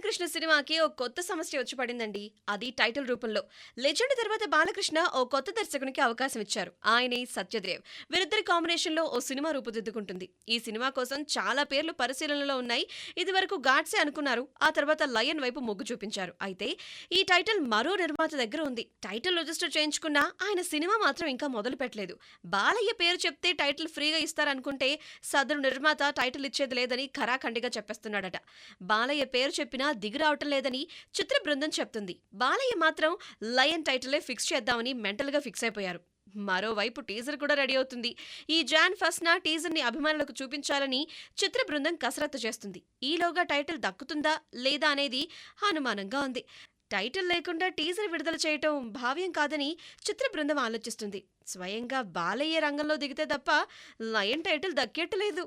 బాలకృష్ణ సినిమాకి ఓ కొత్త సమస్య వచ్చి పడిందండి. అది టైటిల్ రూపంలో. లెజెండ్ తర్వాత బాలకృష్ణ ఓ కొత్త దర్శకునికి అవకాశం ఇచ్చారు. ఆయనే సత్యదేవ్. వీరిద్దరి కాంబినేషన్లో ఓ సినిమా రూపుదిద్దుకుంటుంది. ఈ సినిమా కోసం చాలా పేర్లు పరిశీలనలో ఉన్నాయి. ఇది వరకు గాడ్సే అనుకున్నారు. ఆ తర్వాత లయన్ వైపు మొగ్గు చూపించారు. అయితే ఈ టైటిల్ మరో నిర్మాత దగ్గర ఉంది. టైటిల్ రిజిస్టర్ చేయించుకున్నా ఆయన సినిమా మాత్రం ఇంకా మొదలు పెట్టలేదు. బాలయ్య పేరు చెప్తే టైటిల్ ఫ్రీగా ఇస్తారనుకుంటే సదరు నిర్మాత టైటిల్ ఇచ్చేది లేదని ఖరాఖండిగా చెప్పేస్తున్నాడట. బాలయ్య పేరు చెప్పినా దిగురావటం లేదని చిత్ర బృందం చెప్తుంది. బాలయ్య మాత్రం లయన్ టైటిలే ఫిక్స్ చేద్దామని మెంటల్గా ఫిక్స్ అయిపోయారు. మరోవైపు టీజర్ కూడా రెడీ అవుతుంది. ఈ జాన్ ఫస్ట్ నా టీజర్ని అభిమానులకు చూపించాలని చిత్ర బృందం కసరత్తు చేస్తుంది. ఈలోగా టైటిల్ దక్కుతుందా లేదా అనేది అనుమానంగా ఉంది. టైటిల్ లేకుండా టీజర్ విడుదల చేయటం భావ్యం కాదని చిత్ర బృందం ఆలోచిస్తుంది. స్వయంగా బాలయ్య రంగంలో దిగితే తప్ప లయన్ టైటిల్ దక్కేట్లేదు.